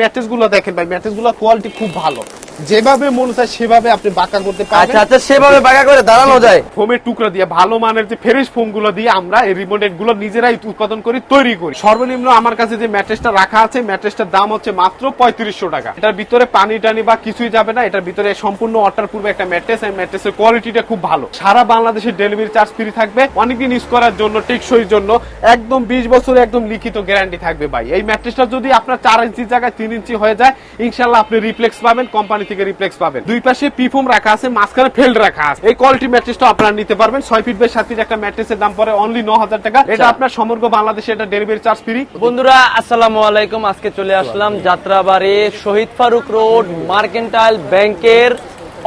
ম্যাট্রেসগুলো দেখেন ভাই ম্যাট্রেসগুলো কোয়ালিটি খুব ভালো। যেভাবে মনে চায় সেভাবে আপনি বাঁকা করতে পারবেন। আচ্ছা আচ্ছা সেভাবে বাঁকা করে দাঁড়ানো যায়। ফোমের টুকরা দিয়ে ভালো মানের যে ফ্রেশ ফোমগুলো দিয়ে আমরা এই রিমোটেডগুলো নিজেরাই উৎপাদন করি তৈরি করি। সর্বনিম্ন আমার কাছে যে ম্যাট্রেসটা রাখা আছে ম্যাট্রেসটার দাম হচ্ছে মাত্র পঁয়ত্রিশশো টাকা। এটার ভিতরে পানি টানি বা কিছুই যাবে না এটার ভিতরে সম্পূর্ণ অটার পূর্বে একটা ম্যাট্রেস এই ম্যাট্রেসের কোয়ালিটিটা খুব ভালো। সারা বাংলাদেশের ডেলিভারি চার্জ ফ্রি থাকবে অনেকদিন ইউজ করার জন্য টেকসই জন্য একদম বিশ বছর একদম লিখিত গ্যারান্টি থাকবে ভাই। এই ম্যাট্রেসটা যদি আপনার চার ইঞ্চি জায়গায় তিন ইঞ্চি হয়ে যায় ইনশাল্লাহ আপনি রিপ্লেক্স পাবেন কোম্পানি থেকে রিপ্লেক্স পাবেন। দুই পাশে পিফোম রাখা আছে মাঝখানে ফেল্ড রাখা আছে। এই কোয়ালিটি ম্যাট্রেসটা আপনারা নিতে পারবেন। ছয় ফিট বাই সাত ফিট একটা ম্যাট্রেসের দাম পরে অনলি ন হাজার টাকা। এটা আপনার সমগ্র বাংলাদেশে এটা ডেলিভারি চার্জ ফ্রি বন্ধুরা আসসালামু আলাইকুম। আজকে চলে আসলাম যাত্রাবাড়ি শহীদ ফারুক রোড মার্কেন্টাইল ব্যাংকের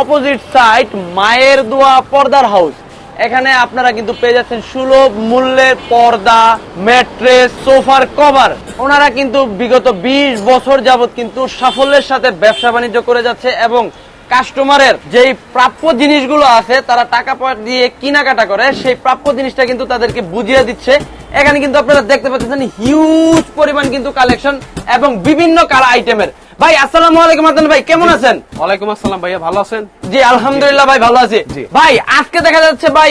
অপোজিট সাইড মায়ের দোয়া পর্দার হাউস এখানে আপনারা কিন্তু পেয়ে যাচ্ছেন সুলভ মূল্যের পর্দা, ম্যাট্রেস, সোফার কভার। ওনারা কিন্তু বিগত ২০ বছর যাবত কিন্তু সাফল্যের সাথে ব্যবসা বাণিজ্য করে যাচ্ছে এবং কাস্টমারের যেই প্রাপ্য জিনিসগুলো আছে, তারা টাকা দিয়ে কেনাকাটা করে, সেই প্রাপ্য জিনিসটা কিন্তু তাদেরকে বুঝিয়ে দিচ্ছে। এখানে কিন্তু আপনারা দেখতে পাচ্ছেন হিউজ পরিমাণ কিন্তু কালেকশন এবং বিভিন্ন কালার আইটেমের ভাই আসসালামু আলাইকুম আদনান ভাই কেমন আছেন? ওয়ালাইকুম আসসালাম ভাইয়া ভালো আছেন? জি আলহামদুলিল্লাহ ভাই ভালো আছি। ভাই আজকে দেখা যাচ্ছে ভাই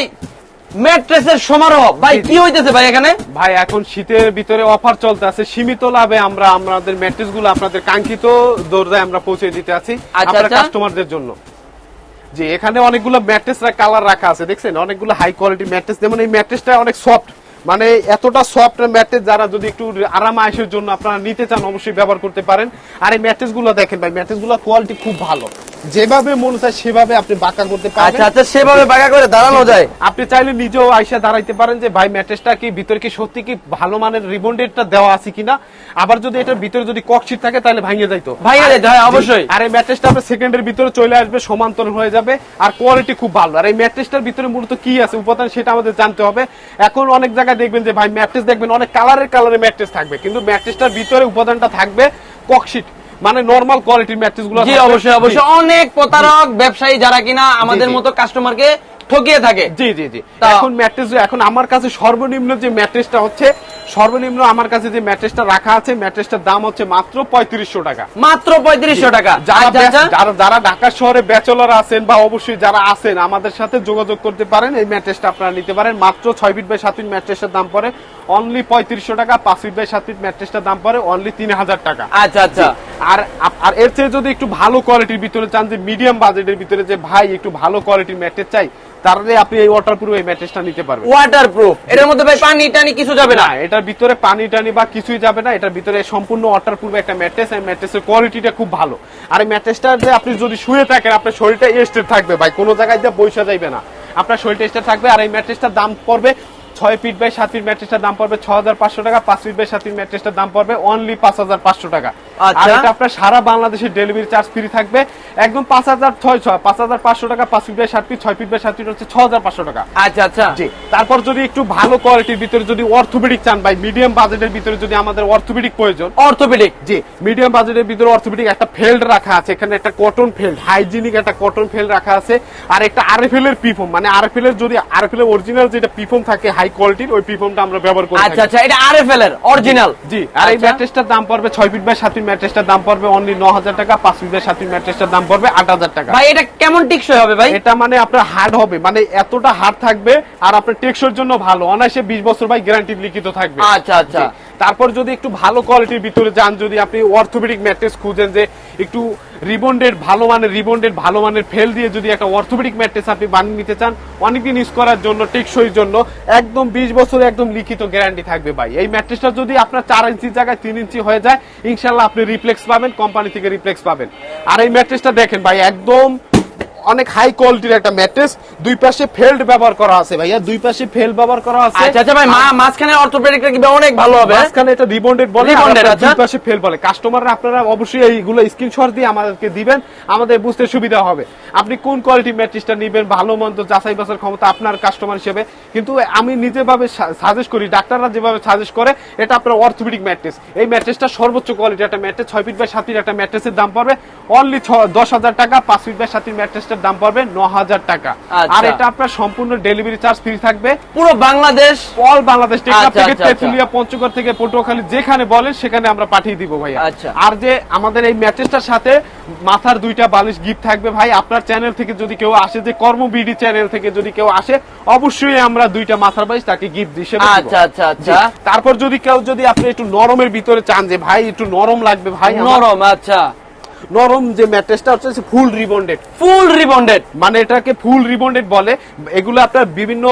ম্যাট্রেসের সমারোহ। ভাই। কি হইতেছে ভাই এখানে? ভাই এখন শীতের ভিতরে অফার চলতে আছে। সীমিত লাভে আমরা আমাদের ম্যাট্রেসগুলো আপনাদের কাঙ্ক্ষিত দরজায় আমরা পৌঁছে দিতে আছি আচ্ছা, আপনার আচ্ছা। কাস্টমারদের জন্য। জি এখানে অনেকগুলো ম্যাট্রেস কালার রাখা আছে দেখছেন? অনেকগুলো হাই কোয়ালিটি ম্যাট্রেস। যেমন এই ম্যাট্রেসটা অনেক সফট মানে এতটা সফট ম্যাট্রেস যারা যদি একটু আরাম আয়েসের জন্য আপনারা নিতে চান, অবশ্যই ব্যবহার করতে পারেন। আর এই ম্যাট্রেসগুলো দেখেন ভাই ম্যাট্রেসগুলো কোয়ালিটি খুব ভালো। যেভাবে মনে চায় সেভাবে আপনি বাঁকা করতে পারবেন। আচ্ছা আচ্ছা সেভাবে বাঁকা করে দাঁড়ানো যায়। আপনি চাইলে নিজেও আইসা দাঁড়াইতে পারেন যে ভাই ম্যাট্রেসটা কি ভিতরে কি সত্যি কি ভালো মানের রিবন্ডেডটা দেওয়া আছে কিনা? আবার যদি এটার ভিতরে যদি ককশিট থাকে তাহলে ভাঙিয়ে যাইতো। ভাইয়া যেতে হয় অবশ্যই। আর এই ম্যাট্রেসটা আপনার সেকেন্ডের ভিতরে চলে আসবে সমান্তরাল হয়ে যাবে আর কোয়ালিটি খুব ভালো। আর এই ম্যাট্রেসটার ভিতরে মূলত কি আছে উপাদান সেটা আমাদের জানতে হবে। এখন অনেক জায়গায় দেখবেন যে ভাই ম্যাট্রেস দেখবেন অনেক কালারের কালারের ম্যাট্রেস থাকবে। কিন্তু ম্যাট্রেসটার ভিতরে উপাদানটা থাকবে ককশিট মানে নর্মাল কোয়ালিটি ম্যাট্রেসগুলো জি অবশ্যই অবশ্যই। অনেক প্রতারক ব্যবসায়ী যারা কিনা আমাদের মতো কাস্টমারকে ঠকিয়ে থাকে। জি জি জি। এখন ম্যাট্রেস এখন আমার কাছে সর্বনিম্ন যে ম্যাট্রেসটা হচ্ছে সর্বনিম্ন আমার কাছে যে ম্যাট্রেসটা রাখা আছে ম্যাট্রেসটার দাম হচ্ছে মাত্র পঁয়ত্রিশশো টাকা। মাত্র পঁয়ত্রিশশো টাকা। যারা যারা ঢাকা শহরে ব্যাচেলর আছেন বা অবশ্যই যারা আছেন আমাদের সাথে যোগাযোগ করতে পারেন। এই ম্যাট্রেসটা আপনারা নিতে পারেন। মাত্র ছয় ফিট বাই সাত ফিট ম্যাট্রেসের দাম পড়ে অনলি পঁয়ত্রিশশো টাকা পাঁচ ফিট বাই সাত ফিট ম্যাট্রেসটার দাম পড়ে অনলি তিন হাজার টাকা। আচ্ছা আচ্ছা। আর আর এর চেয়ে যদি একটু ভালো কোয়ালিটির ভিতরে চান যে মিডিয়াম বাজেটের ভিতরে যে ভাই একটু ভালো কোয়ালিটির ম্যাট্রেস চাই তাহলে আপনি এই ওয়াটার প্রুফ এই ম্যাট্রেসটা নিতে পারবেন। ওয়াটার প্রুফ এটার মধ্যে ভাই পানি টানি কিছু যাবে না। এটার ভিতরে পানি টানি বা কিছুই যাবে না এটার ভিতরে সম্পূর্ণ ওয়াটার প্রুফ একটা ম্যাট্রেস এই ম্যাট্রেসের কোয়ালিটিটা খুব ভালো। আর এই ম্যাট্রেসটা যে আপনি যদি শুয়ে থাকেন আপনার শরীরটা এস্টেড থাকবে ভাই কোনো জায়গায় দিয়ে বৈশা যাইবে না। আপনার শরীরটা এস্টেড থাকবে আর এই ম্যাট্রেসটার দাম পড়বে ছয় ফিট বাই সাত ফিট ম্যাট্রেসটার দাম পড়বে ছ হাজার পাঁচশো টাকা পাঁচ ফিট বাই সাত ফিট ম্যাট্রেসটার দাম পড়বে অনলি পাঁচ হাজার পাঁচশো টাকা। আর আচ্ছা। এটা আপনার সারা বাংলাদেশের ডেলিভারি চার্জ ফ্রি থাকবে। একদম পাঁচ হাজার ছয় ছয় পাঁচ হাজার পাঁচশো টাকা পাঁচ ফিট বাই সাত ফিট ছয় ফিট বাই সাত ফিট হচ্ছে ছ হাজার পাঁচশো টাকা। আচ্ছা আচ্ছা। জি তারপর যদি একটু ভালো কোয়ালিটির ভিতরে যদি অর্থোপেডিক চান ভাই মিডিয়াম বাজেটের ভিতরে যদি আমাদের অর্থোপেডিক প্রয়োজন। অর্থোপেডিক জি মিডিয়াম বাজেটের ভিতরে অর্থোপেডিক একটা ফেল্ড রাখা আছে এখানে একটা কটন ফেল্ড হাইজিনিক একটা কটন ফেল্ড রাখা আছে আর একটা আরএফএল এর পিফোম মানে আরএফএল এর যদি আরএফএল এর অরিজিনাল যেটা পিফোম থাকে হাই কোয়ালিটির ওই পিফোমটা আমরা ব্যবহার করি আচ্ছা আচ্ছা এটা আরএফএল এর অরিজিনাল জি আর এই ম্যাট্রেসটার দাম পড়বে ছয় ফিট বাই সাত ফিট ম্যাট্রেসটার দাম পড়বে অনলি ন হাজার টাকা পাঁচ মিটার সাত ফিট ম্যাট্রেসটার দাম পড়বে আট হাজার টাকা। ভাই এটা কেমন টেকসই হবে ভাই? এটা মানে আপনার হার্ড হবে মানে এতটা হার্ড থাকবে আর আপনার টেকসোর জন্য ভালো। অনায়াসে বিশ বছর ভাই গ্যারান্টি লিখিত থাকবে। আচ্ছা আচ্ছা। তারপর যদি একটু ভালো কোয়ালিটির ভিতরে যান, যদি আপনি অর্থোপেডিক ম্যাট্রেস খুঁজেন যে একটু রিবন্ডেড ভালো মানের, রিবন্ডেড ভালো মানের ফেল দিয়ে যদি একটা অর্থোপেডিক ম্যাট্রেস আপনি বানিয়ে নিতে চান, অনেকদিন ইউজ করার জন্য টেকসই জন্য, একদম বিশ বছর একদম লিখিত গ্যারান্টি থাকবে ভাই। এই ম্যাট্রেসটা যদি আপনার চার ইঞ্চির জায়গায় তিন ইঞ্চি হয়ে যায় ইনশাল্লাহ আপনি রিপ্লেক্স পাবেন কোম্পানি থেকে রিপ্লেক্স পাবেন। আর এই ম্যাট্রেসটা দেখেন ভাই, একদম অনেক হাই কোয়ালিটির একটা ম্যাট্রেস দুই পাশে ফেল্ড ব্যবহার করা আছে ভাইয়া দুই পাশে ফেল ব্যবহার করা আছে। আচ্ছা আচ্ছা ভাই মা- মাঝখানে অর্থোপেডিকটা কি অনেক ভালো হবে? মাঝখানে এটা রিবন্ডেড বলে আচ্ছা। দুই পাশে ফেল বলে। কাস্টমাররা আপনারা অবশ্যই এইগুলো স্ক্রিনশট দিয়ে আমাদেরকে দিবেন আমাদের বুঝতে সুবিধা হবে। আপনি কোন কোয়ালিটি ম্যাট্রিক্সটা নেবেন ভালো মন্দ যাচাই বাছার ক্ষমতা আপনার কাস্টমার হিসেবে। কিন্তু আমি নিজেভাবে সাজেস্ট করি ডাক্তাররা যেভাবে সাজেস্ট করে এটা আপনার অর্থোপেডিক ম্যাট্রেস এই ম্যাট্রেসটা সর্বোচ্চ কোয়ালিটি একটা ম্যাট্রেস ছয় ফিট বাই সাত ফিট একটা ম্যাট্রেসের দাম পড়বে। অনলি দশ হাজার টাকা পাঁচ ফিট বাই সাত ফিট ম্যাট্রেসটার ম্যাট্রেসটার দাম পড়বে ন হাজার টাকা আচ্ছা। আর এটা আপনার সম্পূর্ণ ডেলিভারি চার্জ ফ্রি থাকবে পুরো বাংলাদেশ অল বাংলাদেশ টেকনাফ থেকে আচ্ছা, আচ্ছা। তেতুলিয়া পঞ্চগড় থেকে পটুয়াখালী যেখানে বলেন সেখানে আমরা পাঠিয়ে দিব ভাইয়া আচ্ছা। আর যে আমাদের এই ম্যাট্রেসটার সাথে মাথার দুইটা বালিশ গিফট থাকবে ভাই আপনার চ্যানেল থেকে যদি কেউ আসে যে কর্মবিডি চ্যানেল থেকে যদি কেউ আসে অবশ্যই আমরা দুইটা মাথার বালিশ তাকে গিফট দিব। আচ্ছা আচ্ছা আচ্ছা তারপর যদি কেউ যদি আপনি একটু নরমের ভিতরে চান যে ভাই একটু নরম লাগবে ভাই নরম আচ্ছা নরম যে ম্যাট্রেসটা হচ্ছে ফুল রিবন্ডেড ফুল রিবন্ডেড মানে এটাকে ফুল রিবন্ডেড বলে এগুলো আপনার বিভিন্ন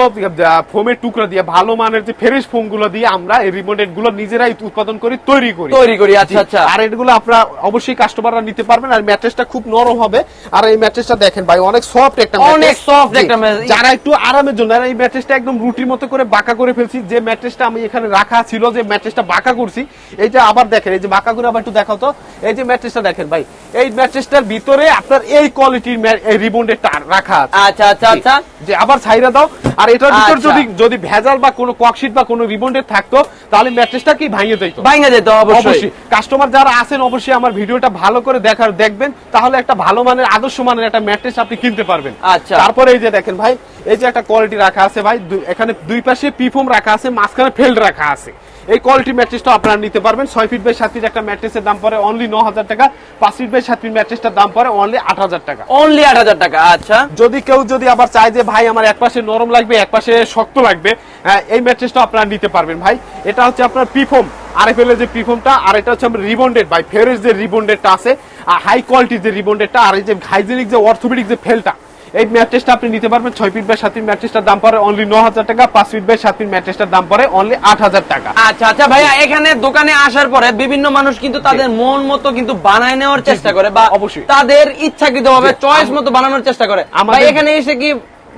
ফোমের টুকরা দিয়ে ভালো মানের যে ফ্রেশ ফোমগুলো দিয়ে আমরা এই রিবন্ডেডগুলো নিজেরাই উৎপাদন করি তৈরি করি। তৈরি করি আচ্ছা আচ্ছা। আর এগুলো আপনারা অবশ্যই কাস্টমাররা নিতে পারবেন আর ম্যাট্রেসটা খুব নরম হবে। আর এই ম্যাট্রেসটা দেখেন ভাই অনেক সফট একটা অনেক জি। একটা। যারা একটু আরামের জন্য এই ম্যাট্রেসটা একদম রুটির মতো করে বাঁকা করে ফেলছি যে ম্যাট্রেসটা আমি এখানে রাখা ছিল যে ম্যাট্রেসটা বাঁকা করছি এই যে আবার দেখেন এই যে বাঁকা করে আবার একটু দেখাও তো। এই যে ম্যাট্রেসটা দেখেন ভাই এই ম্যাট্রেসটার ভিতরে আপনার এই কোয়ালিটির এই রিবন্ডেড রাখা আছে। আচ্ছা আচ্ছা আচ্ছা। যে আবার ছাইরা দাও। আর এটার ভিতর আচ্ছা। যদি যদি ভেজাল বা কোনো ককশিট বা কোনো রিবন্ডেড থাকতো তাহলে ম্যাট্রেসটা কি ভাঙিয়ে যেত যেত অবশ্যই। কাস্টমার যারা আছেন অবশ্যই আমার ভিডিওটা ভালো করে দেখার দেখবেন। তাহলে একটা ভালো মানের আদর্শ মানের একটা ম্যাট্রেস আপনি কিনতে পারবেন। আচ্ছা। তারপরে এই যে দেখেন ভাই এই যে একটা কোয়ালিটি রাখা আছে ভাই এখানে দুই পাশে পিফোম রাখা আছে মাঝখানে ফেল্ড রাখা আছে। এই কোয়ালিটি ম্যাট্রেসটা আপনারা নিতে পারবেন। ছয় ফিট বাই সাত ফিট একটা ম্যাট্রেসের দাম পড়ে অনলি ন হাজার টাকা। পাঁচ ফিট বাই সাত ফিট ম্যাট্রেসটার দাম পড়ে অনলি আট হাজার টাকা। অনলি আট হাজার টাকা আচ্ছা। যদি কেউ যদি আবার চায় যে ভাই আমার এক পাশে নরম লাগবে এক পাশে শক্ত লাগবে হ্যাঁ, এই ম্যাট্রেসটা আপনারা নিতে পারবেন। ভাই এটা হচ্ছে আপনার পিফোম আরএফএল এর যে পিফোমটা আর এটা হচ্ছে আমরা রিবন্ডেড ভাই ফেরের যে রিবন্ডেডটা আছে আর হাই কোয়ালিটির যে রিবন্ডেডটা আর এই যে হাইজেনিক যে অর্থোপেডিক যে ফেলটা এই ম্যাট্রেসটা আপনি নিতে পারবেন। ছয় ফিট বাই সাত ফিট ম্যাট্রেসটার দাম পড়ে অনলি ন হাজার টাকা পাঁচ ফিট বাই সাত ফিট ম্যাট্রেসটার দাম পড়ে অনলি আট হাজার টাকা। আচ্ছা আচ্ছা ভাইয়া এখানে দোকানে আসার পরে বিভিন্ন মানুষ কিন্তু তাদের মন মতো কিন্তু বানায় নেওয়ার চেষ্টা করে বা অবশ্যই। তাদের ইচ্ছাকৃত ভাবে চয়েস মতো বানানোর চেষ্টা করে। ভাই এখানে এসে কি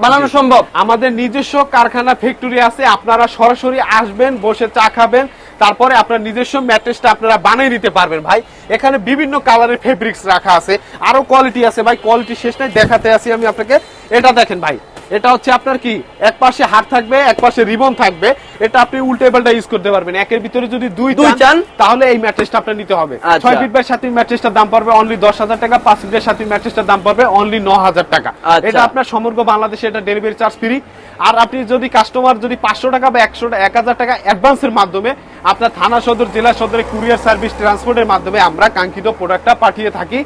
বানানো সম্ভব? আমাদের নিজস্ব কারখানা ফ্যাক্টরি আছে আপনারা সরাসরি আসবেন বসে চা খাবেন তারপরে আপনার নিজস্ব ম্যাট্রেসটা আপনারা বানিয়ে নিতে পারবেন ভাই। এখানে বিভিন্ন কালারের ফেব্রিক্স রাখা আছে। আরও কোয়ালিটি আছে ভাই কোয়ালিটি শেষ নাই দেখাতে আসি আমি আপনাকে। এটা দেখেন ভাই এটা হচ্ছে আপনার কি এক পাশে হাত থাকবে এক পাশে রিবন থাকবে। এটা আপনি উল্টে পাল্টা ইউজ করতে পারবেন। একের ভিতরে যদি দুই দুই চান? তাহলে এই ম্যাট্রেসটা আপনার নিতে হবে। আচ্ছা। ছয় ফিট বাই সাত ম্যাট্রেসটার দাম পড়বে অনলি দশ হাজার টাকা পাঁচ ফিট বাই সাত ম্যাট্রেসটার দাম পড়বে অনলি ন হাজার টাকা। আচ্ছা। এটা আপনার সমগ্র বাংলাদেশে এটা ডেলিভারি চার্জ ফ্রি আর আপনি যদি কাস্টমার যদি পাঁচশো টাকা বা একশো এক হাজার টাকা অ্যাডভান্সের মাধ্যমে আপনার থানা সদর জেলা সদরে কুরিয়ার সার্ভিস ট্রান্সপোর্টের মাধ্যমে আমরা কাঙ্ক্ষিত প্রোডাক্টটা পাঠিয়ে থাকি।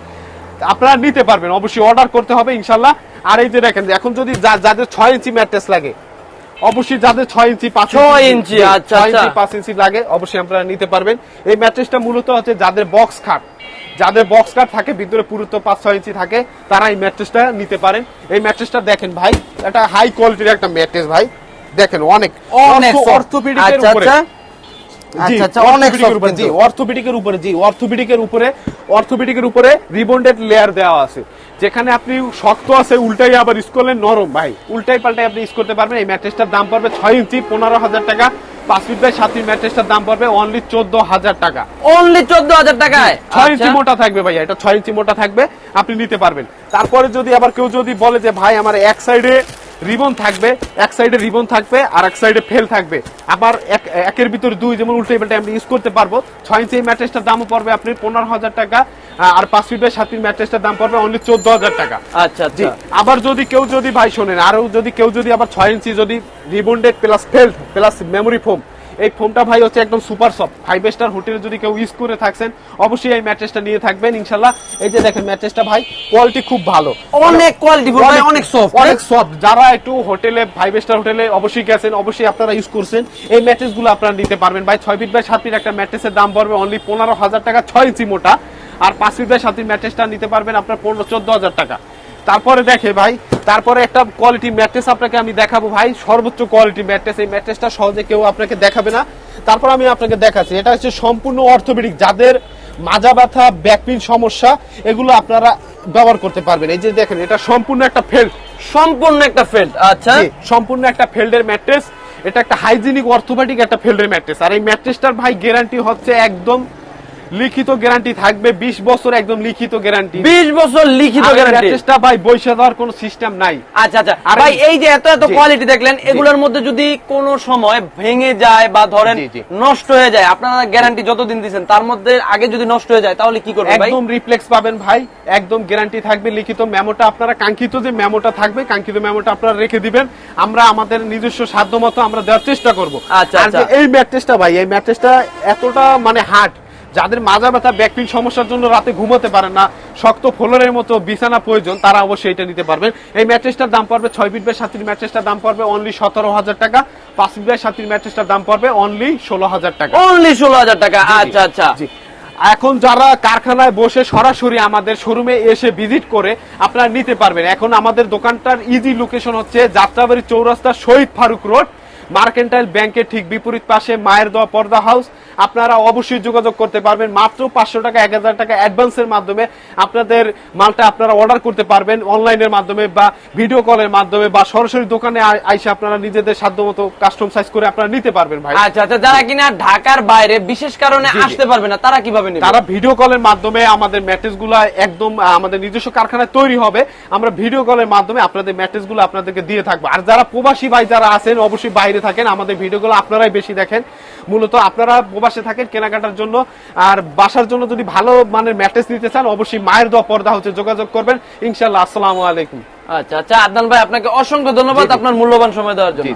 আপনারা নিতে পারবেন অবশ্যই অর্ডার করতে হবে ইনশাল্লাহ। আর এই যে দেখেন এখন যদি যাদের ছয় ইঞ্চি ম্যাট্রেস লাগে অবশ্যই যাদের ছয় ইঞ্চি পাঁচ ইঞ্চি, আচ্ছা, ছয় ইঞ্চি আচ্ছা। পাঁচ ইঞ্চি লাগে অবশ্যই আপনারা নিতে পারবেন। এই ম্যাট্রেসটা মূলত হচ্ছে যাদের বক্স খাট যাদের বক্স কাট থাকে ভিতরে পুরুত্ব পাঁচ ছয় ইঞ্চি থাকে তারা এই ম্যাট্রেসটা নিতে পারেন। এই ম্যাট্রেসটা দেখেন ভাই এটা হাই কোয়ালিটির একটা ম্যাট্রেস ভাই। দেখেন অনেক অনেক soft। অর্থোপেডিকের উপরে। আচ্ছা আচ্ছা, অনেক অর্থোপেডিকের soft জি অর্থোপেডিকের উপরে জি অর্থোপেডিকের উপরে অর্থোপেডিকের উপরে রিবন্ডেড লেয়ার দেওয়া আছে। যেখানে আপনি শক্ত আছে উল্টাই আবার ইউজ নরম। ভাই উল্টাই পাল্টাই আপনি ইউজ করতে পারবেন। এই ম্যাট্রেসটার দাম পড়বে ছয় ইঞ্চি পনেরো হাজার টাকা। পাঁচ ফিট বাই সাত ফিট ম্যাট্রেসটার দাম পড়বে অনলি চোদ্দ হাজার টাকা। অনলি চোদ্দ হাজার টাকায়? ছয় ইঞ্চি আচ্ছা। মোটা থাকবে ভাইয়া এটা ছয় ইঞ্চি মোটা থাকবে আপনি নিতে পারবেন। তারপরে যদি আবার কেউ যদি বলে যে ভাই আমার এক সাইডে রিবন থাকবে এক সাইডে রিবন থাকবে আর এক সাইডে ফেল থাকবে। আবার এক একের ভিতরে দুই যেমন উল্টে পাল্টে আমরা ইউজ করতে পারব। ছয় ইঞ্চি ম্যাট্রেসটার দামও পড়বে আপনি পনেরো হাজার টাকা আর পাঁচ ফিট বাই সাত ফিট ম্যাট্রেসটার দাম পড়বে অনলি চোদ্দ হাজার টাকা। আচ্ছা জি আচ্ছা আবার যদি কেউ যদি ভাই শোনেন আরও যদি কেউ যদি আবার ছয় ইঞ্চি যদি rebond rebonded plus felt plus memory foam এই ফোনটা ভাই হচ্ছে একদম সুপার সফট। ফাইভ স্টার হোটেলে যদি কেউ ইউজ করে থাকছেন অবশ্যই এই ম্যাট্রেসটা নিয়ে থাকবেন ইনশাল্লাহ। এই যে দেখেন ম্যাট্রেসটা ভাই কোয়ালিটি খুব ভালো। অনেক কোয়ালিটি ভাই অনেক সফট অনেক সফট যারা একটু হোটেলে ফাইভ স্টার হোটেলে অবশ্যই গেছেন অবশ্যই আপনারা ইউজ করছেন। এই ম্যাট্রেসগুলো আপনারা নিতে পারবেন। ভাই ছয় ফিট বাই সাত ফিট একটা ম্যাট্রেসের দাম পড়বে অনলি পনেরো হাজার টাকা ছয় ইঞ্চি মোটা আর পাঁচ ফিট বাই সাত ফিট ম্যাট্রেসটা নিতে পারবেন আপনার পনেরো চোদ্দ হাজার টাকা। তারপরে দেখে ভাই তারপরে একটা কোয়ালিটি ম্যাট্রেস আপনাকে আমি দেখাবো ভাই সর্বোচ্চ কোয়ালিটি ম্যাট্রেস এই ম্যাট্রেসটা সহজে কেউ আপনাকে দেখাবে না। তারপর আমি আপনাকে দেখাচ্ছি এটা হচ্ছে সম্পূর্ণ অর্থোপেডিক যাদের মাজা ব্যথা ব্যাকপিন সমস্যা এগুলো আপনারা ব্যবহার করতে পারবেন। এই যে দেখেন এটা সম্পূর্ণ একটা ফেল্ড সম্পূর্ণ একটা ফেল্ড আচ্ছা। সম্পূর্ণ একটা ফেল্ডের ম্যাট্রেস এটা একটা হাইজিনিক অর্থোপেডিক একটা ফেল্ডের ম্যাট্রেস আর এই ম্যাট্রেসটার ভাই গ্যারান্টি হচ্ছে একদম লিখিত গ্যারান্টি থাকবে বিশ বছর একদম লিখিত গ্যারান্টি বিশ বছর লিখিত গ্যারান্টি ম্যাট্রেসটা ভাই বৈশা দেওয়ার কোনো সিস্টেম নাই। আচ্ছা আচ্ছা। ভাই এই- যে এত এত কোয়ালিটি দেখলেন এগুলোর মধ্যে যদি কোন সময় ভেঙে যায় বা ধরেন। নষ্ট হয়ে যায় আপনারা গ্যারান্টি যতদিন দিচ্ছেন তার মধ্যে আগে যদি নষ্ট হয়ে যায় তাহলে কি করবেন ভাই? একদম রিপ্লেক্স পাবেন ভাই একদম গ্যারান্টি থাকবে লিখিত মেমোটা আপনারা কাঙ্ক্ষিত যে মেমোটা থাকবে কাঙ্ক্ষিত মেমোটা আপনারা রেখে দিবেন। আমরা আমাদের নিজস্ব সাধ্য মতো আমরা দেওয়ার চেষ্টা করব। আচ্ছা, আচ্ছা। এই ম্যাট্রেসটা ভাই এই ম্যাট্রেসটা এতটা মানে হার্ড যাদের মাজা ব্যথা ব্যাকপিন সমস্যার জন্য রাতে ঘুমোতে পারেন না শক্ত ফ্লোরের মতো বিছানা প্রয়োজন তারা অবশ্যই এটা নিতে পারবেন। এই ম্যাট্রেসটার দাম পড়বে ছয় ফিট বাই সাত ফিট ম্যাট্রেসটার দাম পড়বে অনলি সতেরো হাজার টাকা। পাঁচ ফিট বাই সাত ফিট ম্যাট্রেসটার দাম পড়বে অনলি ষোলো হাজার টাকা। অনলি ষোলো হাজার টাকা। আচ্ছা আচ্ছা। এখন যারা কারখানায় বসে সরাসরি আমাদের শোরুমে এসে ভিজিট করে আপনারা নিতে পারবেন। এখন আমাদের দোকানটার ইজি লোকেশন হচ্ছে যাত্রাবাড়ি চৌরাস্তা শহীদ ফারুক রোড। মার্কেন্টাইল ব্যাংকের ঠিক বিপরীত পাশে মায়ের দোয়া পর্দা হাউস। আপনারা অবশ্যই যোগাযোগ করতে পারবেন। মাত্র পাঁচশো টাকা এক হাজার টাকা অ্যাডভান্সের মাধ্যমে আপনাদের মালটা আপনারা অর্ডার করতে পারবেন অনলাইনের মাধ্যমে বা ভিডিও কলের মাধ্যমে বা সরাসরি দোকানে আইসে আপনারা নিজেদের সাধ্য মতো কাস্টম সাইজ করে আপনারা নিতে পারবেন ভাই। আচ্ছা আচ্ছা যারা কিনা ঢাকার বাইরে বিশেষ কারণে। আসতে পারবে না তারা কীভাবে নেবে? তারা ভিডিও কলের মাধ্যমে আমাদের ম্যাট্রেসগুলা একদম আমাদের নিজস্ব কারখানায় তৈরি হবে। আমরা ভিডিও কলের মাধ্যমে আপনাদের ম্যাট্রেসগুলো আপনাদেরকে দিয়ে থাকব। আর যারা প্রবাসী ভাই যারা আছেন অবশ্যই বাইরে থাকেন আমাদের ভিডিওগুলো আপনারাই বেশি দেখেন মূলত আপনারা প্রবাসে থাকেন কেনাকাটার জন্য আর বাসার জন্য যদি ভালো মানের ম্যাট্রেস নিতে চান অবশ্যই মায়ের দোয়া পর্দা হচ্ছে যোগাযোগ করবেন ইনশাল্লাহ আসসালামু আলাইকুম আচ্ছা আচ্ছা আদনান ভাই আপনাকে অসংখ্য ধন্যবাদ। আপনার মূল্যবান সময় দেওয়ার জন্য।